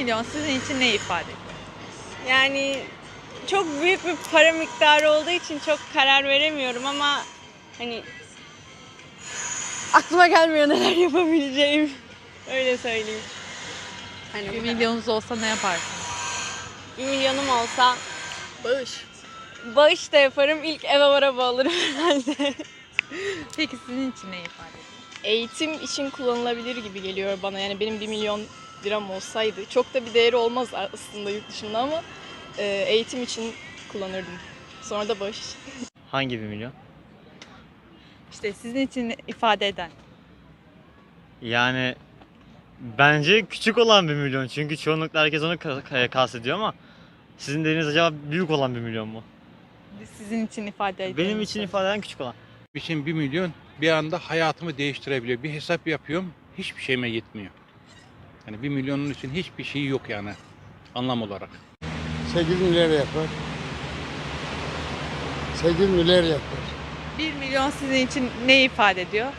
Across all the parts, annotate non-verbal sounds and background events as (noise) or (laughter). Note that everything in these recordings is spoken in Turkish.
milyon sizin için ne ifade ediyor? Yani çok büyük bir para miktarı olduğu için çok karar veremiyorum ama hani aklıma gelmiyor neler (laughs) yapabileceğim. Öyle söyleyeyim. Hani Bir milyonunuz olsa ne yaparsınız? bir milyonum olsa bağış. Bağış da yaparım. İlk eve araba alırım herhalde. (laughs) Peki sizin için ne ifade ediyor? eğitim için kullanılabilir gibi geliyor bana. Yani benim 1 milyon liram olsaydı çok da bir değeri olmaz aslında yurt dışında ama e, eğitim için kullanırdım. Sonra da bağış. Hangi bir milyon? İşte sizin için ifade eden. Yani bence küçük olan bir milyon. Çünkü çoğunlukla herkes onu ka- ka- kastediyor ama sizin dediğiniz acaba büyük olan bir milyon mu? Sizin için ifade eden. Benim için ifade eden küçük olan. için 1 milyon bir anda hayatımı değiştirebiliyor. Bir hesap yapıyorum, hiçbir şeyime yetmiyor. Yani 1 milyonun için hiçbir şey yok yani anlam olarak. 8 milyar yapar. 8 milyar yapar. 1 milyon sizin için ne ifade ediyor?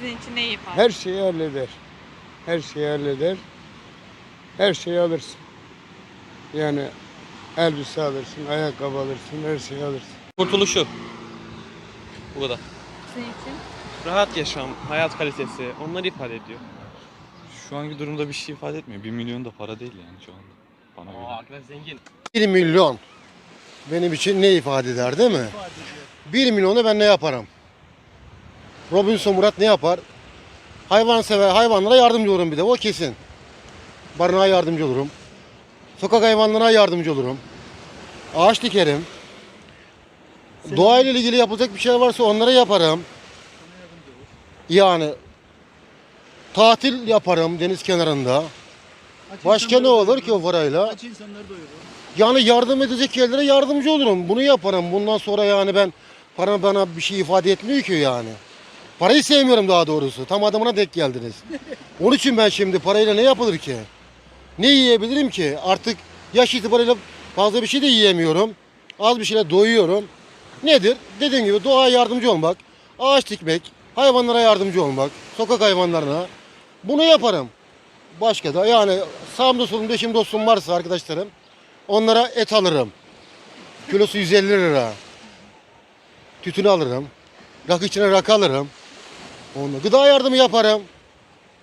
Sizin için ne ifade? Her şeyi halleder. Her şeyi halleder. Her şeyi alırsın. Yani elbise alırsın, ayakkabı alırsın, her şeyi alırsın. Kurtuluşu. Bu kadar. Sizin için? Rahat yaşam, hayat kalitesi onları ifade ediyor. Şu anki durumda bir şey ifade etmiyor. 1 milyon da para değil yani şu anda. Bana göre. arkadaş zengin. 1 milyon benim için ne ifade eder değil mi? 1 milyonu ben ne yaparım? Robinson Murat ne yapar? Hayvan sever, hayvanlara yardımcı olurum bir de o kesin. Barınağa yardımcı olurum. Sokak hayvanlarına yardımcı olurum. Ağaç dikerim. Doğayla ilgili yapılacak bir şey varsa onlara yaparım. Yani tatil yaparım deniz kenarında. Başka ne olur ki o parayla? Yani yardım edecek yerlere yardımcı olurum. Bunu yaparım. Bundan sonra yani ben para bana bir şey ifade etmiyor ki yani. Parayı sevmiyorum daha doğrusu. Tam adamına denk geldiniz. (laughs) Onun için ben şimdi parayla ne yapılır ki? Ne yiyebilirim ki? Artık yaş itibariyle fazla bir şey de yiyemiyorum. Az bir şeyle doyuyorum. Nedir? Dediğim gibi doğaya yardımcı olmak, ağaç dikmek, hayvanlara yardımcı olmak, sokak hayvanlarına. Bunu yaparım. Başka da yani sağımda solumda eşim dostum varsa arkadaşlarım onlara et alırım. Kilosu 150 lira. Tütünü alırım. Rakı içine rakı alırım. Onunla gıda yardımı yaparım.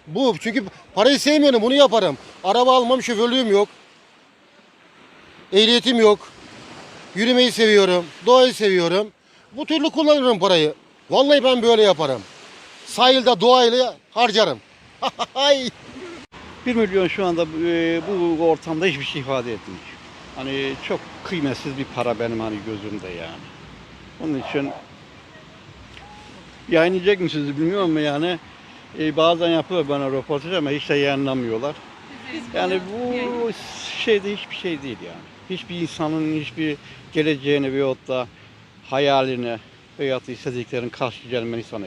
Bu çünkü parayı sevmiyorum bunu yaparım. Araba almam şoförlüğüm yok. Ehliyetim yok. Yürümeyi seviyorum. Doğayı seviyorum. Bu türlü kullanırım parayı. Vallahi ben böyle yaparım. Sahilde doğayla harcarım. 1 milyon şu anda e, bu ortamda hiçbir şey ifade etmiyor. Hani çok kıymetsiz bir para benim hani gözümde yani. Onun için yayınlayacak mısınız bilmiyorum ama yani e, bazen yapıyor bana röportaj ama hiç de yayınlamıyorlar. Yani bu şeyde hiçbir şey değil yani. Hiçbir insanın hiçbir geleceğini veyahut da hayalini veyahut da istediklerini karşılayacağını ben insan.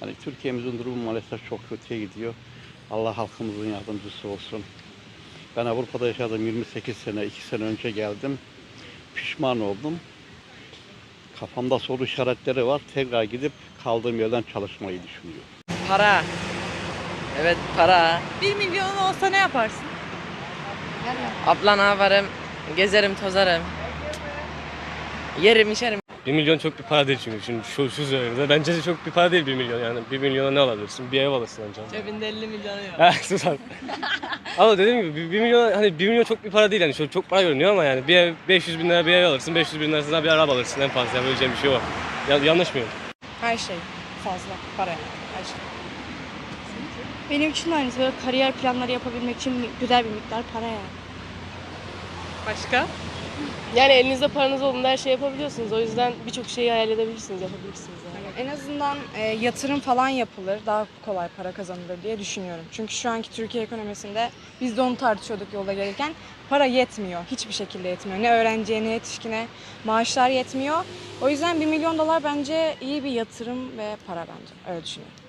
Hani Türkiye'mizin durumu maalesef çok kötüye gidiyor. Allah halkımızın yardımcısı olsun. Ben Avrupa'da yaşadım 28 sene, 2 sene önce geldim. Pişman oldum. Kafamda soru işaretleri var. Tekrar gidip kaldığım yerden çalışmayı düşünüyorum. Para. Evet para. 1 milyon olsa ne yaparsın? Abla ne yaparım? Gezerim tozarım. Yerim içerim. 1 milyon çok bir para değil çünkü şimdi şu, şu dönemde. Bence de çok bir para değil 1 milyon yani. 1 milyona ne alabilirsin? Bir ev alırsın ancak. Cebinde 50 milyonu yok. Ha (laughs) sus abi. ama dediğim gibi 1 milyon hani 1 milyon çok bir para değil yani çok, çok para görünüyor ama yani bir ev 500 bin lira bir ev alırsın 500 bin lirasına bir araba alırsın en fazla yapabileceğin bir şey o. Ya, yanlış mıyım? Her şey fazla para her şey. Benim için de aynısı. Böyle kariyer planları yapabilmek için güzel bir miktar para yani. Başka? Yani elinizde paranız olduğunda her şey yapabiliyorsunuz. O yüzden birçok şeyi hayal edebilirsiniz, yapabilirsiniz yani. En azından e, yatırım falan yapılır. Daha kolay para kazanılır diye düşünüyorum. Çünkü şu anki Türkiye ekonomisinde biz de onu tartışıyorduk yolda gelirken. Para yetmiyor. Hiçbir şekilde yetmiyor. Ne öğrenciye ne yetişkine maaşlar yetmiyor. O yüzden 1 milyon dolar bence iyi bir yatırım ve para bence. Öyle düşünüyorum.